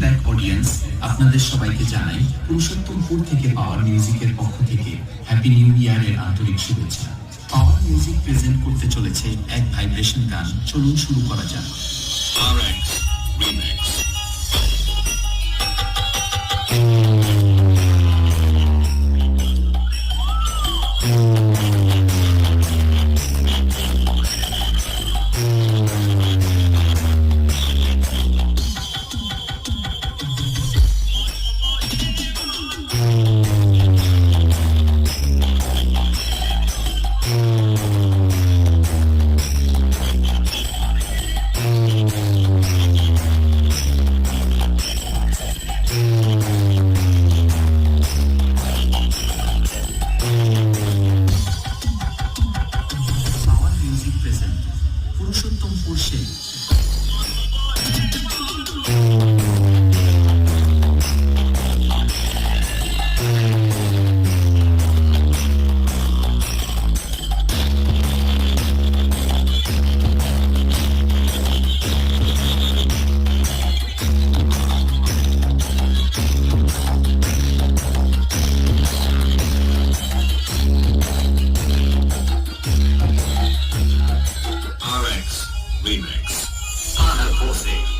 Back audience আপনাদের সবাইকে জানাই পুরুষোত্তমপুর থেকে পাওয়ার মিউজিকের পক্ষ থেকে হ্যাপি নিউ ইয়ারের আন্তরিক শুভেচ্ছা। পাওয়ার মিউজিক প্রেজেন্ট করতে চলেছে এক ভাইব্রেশন গান। চলুন শুরু করা যাক। Remix. Purushottampur Thank RX Remix. Anna Pussy.